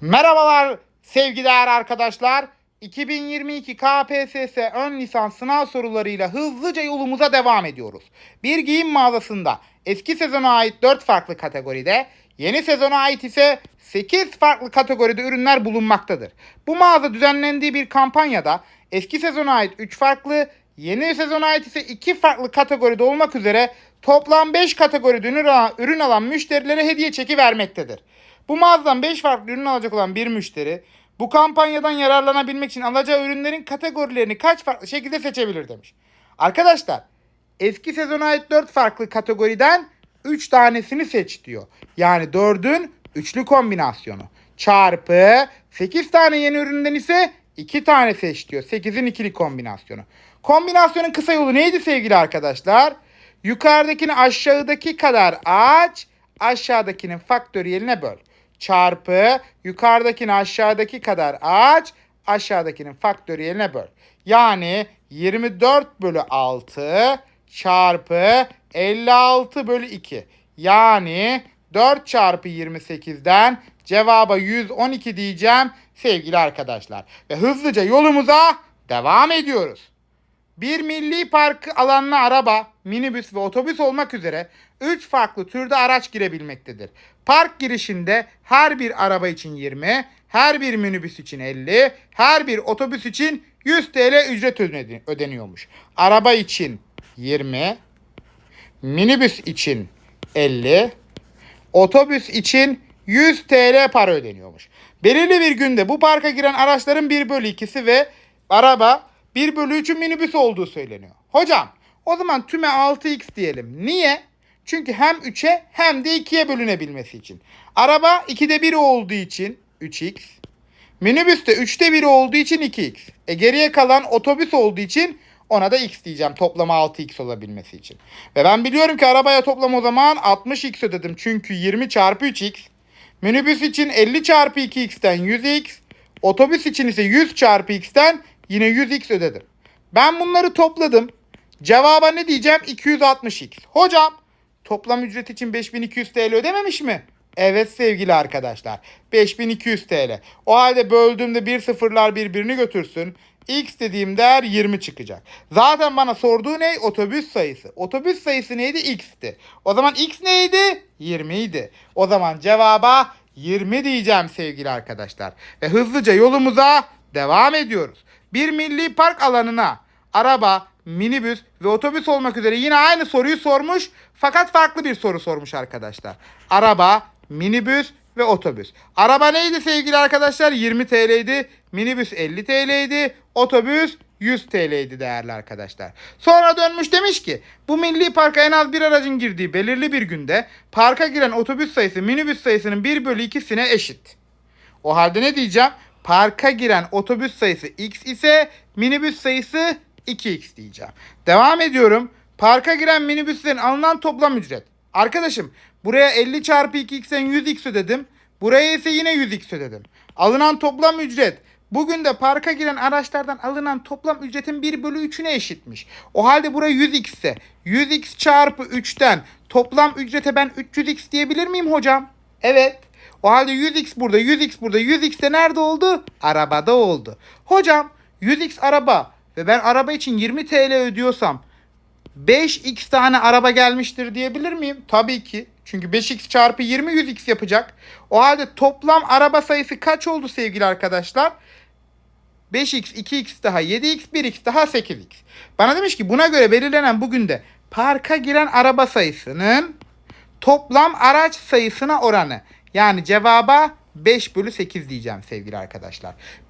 Merhabalar sevgiler arkadaşlar. 2022 KPSS ön lisans sınav sorularıyla hızlıca yolumuza devam ediyoruz. Bir giyim mağazasında eski sezona ait 4 farklı kategoride, yeni sezona ait ise 8 farklı kategoride ürünler bulunmaktadır. Bu mağaza düzenlendiği bir kampanyada eski sezona ait 3 farklı, yeni sezona ait ise 2 farklı kategoride olmak üzere toplam 5 kategoride ürün alan, müşterilere hediye çeki vermektedir. Bu mağazadan 5 farklı ürün alacak olan bir müşteri bu kampanyadan yararlanabilmek için alacağı ürünlerin kategorilerini kaç farklı şekilde seçebilir demiş. Arkadaşlar eski sezona ait 4 farklı kategoriden 3 tanesini seç diyor. Yani 4'ün üçlü kombinasyonu. Çarpı 8 tane yeni üründen ise 2 tane seç diyor. 8'in ikili kombinasyonu. Kombinasyonun kısa yolu neydi sevgili arkadaşlar? Yukarıdakini aşağıdaki kadar aç, aşağıdakinin faktöriyeline böl. Çarpı yukarıdakini aşağıdaki kadar aç, aşağıdakinin faktöriyeline böl. Yani 24 bölü 6 çarpı 56 bölü 2. Yani 4 çarpı 28'den cevaba 112 diyeceğim sevgili arkadaşlar. Ve hızlıca yolumuza devam ediyoruz. Bir milli park alanına araba, minibüs ve otobüs olmak üzere 3 farklı türde araç girebilmektedir. Park girişinde her bir araba için 20, her bir minibüs için 50, her bir otobüs için 100 TL ücret ödeni- ödeniyormuş. Araba için 20, minibüs için 50, otobüs için 100 TL para ödeniyormuş. Belirli bir günde bu parka giren araçların 1 bölü 2'si ve araba 1 bölü 3'ün minibüs olduğu söyleniyor. Hocam o zaman tüme 6x diyelim. Niye? Çünkü hem 3'e hem de 2'ye bölünebilmesi için. Araba 2'de 1 olduğu için 3x. Minibüs de 3'te 1 olduğu için 2x. E geriye kalan otobüs olduğu için ona da x diyeceğim toplama 6x olabilmesi için. Ve ben biliyorum ki arabaya toplam o zaman 60x ödedim. Çünkü 20 çarpı 3x. Minibüs için 50 çarpı 2x'ten 100x. Otobüs için ise 100 çarpı x'ten yine 100x ödedim. Ben bunları topladım. Cevaba ne diyeceğim? 260x. Hocam toplam ücret için 5200 TL ödememiş mi? Evet sevgili arkadaşlar. 5200 TL. O halde böldüğümde bir sıfırlar birbirini götürsün. X dediğim değer 20 çıkacak. Zaten bana sorduğu ne? Otobüs sayısı. Otobüs sayısı neydi? X'ti. O zaman X neydi? 20 idi. O zaman cevaba 20 diyeceğim sevgili arkadaşlar. Ve hızlıca yolumuza devam ediyoruz. Bir milli park alanına araba, minibüs ve otobüs olmak üzere yine aynı soruyu sormuş fakat farklı bir soru sormuş arkadaşlar. Araba, minibüs ve otobüs. Araba neydi sevgili arkadaşlar? 20 TL'ydi. Minibüs 50 TL'ydi. Otobüs 100 TL'ydi değerli arkadaşlar. Sonra dönmüş demiş ki bu milli parka en az bir aracın girdiği belirli bir günde parka giren otobüs sayısı minibüs sayısının 1 bölü 2'sine eşit. O halde ne diyeceğim? Parka giren otobüs sayısı x ise minibüs sayısı 2x diyeceğim. Devam ediyorum. Parka giren minibüslerin alınan toplam ücret. Arkadaşım buraya 50 çarpı 2x'ten 100x ödedim. Buraya ise yine 100x ödedim. Alınan toplam ücret bugün de parka giren araçlardan alınan toplam ücretin 1 bölü 3'üne eşitmiş. O halde buraya 100x ise 100x çarpı 3'ten toplam ücrete ben 300x diyebilir miyim hocam? Evet. O halde 100x burada, 100x burada, 100x de nerede oldu? Arabada oldu. Hocam 100x araba ve ben araba için 20 TL ödüyorsam 5x tane araba gelmiştir diyebilir miyim? Tabii ki. Çünkü 5x çarpı 20 100x yapacak. O halde toplam araba sayısı kaç oldu sevgili arkadaşlar? 5x, 2x daha 7x, 1x daha 8x. Bana demiş ki buna göre belirlenen bugün de parka giren araba sayısının toplam araç sayısına oranı. Yani cevaba 5 bölü 8 diyeceğim sevgili arkadaşlar.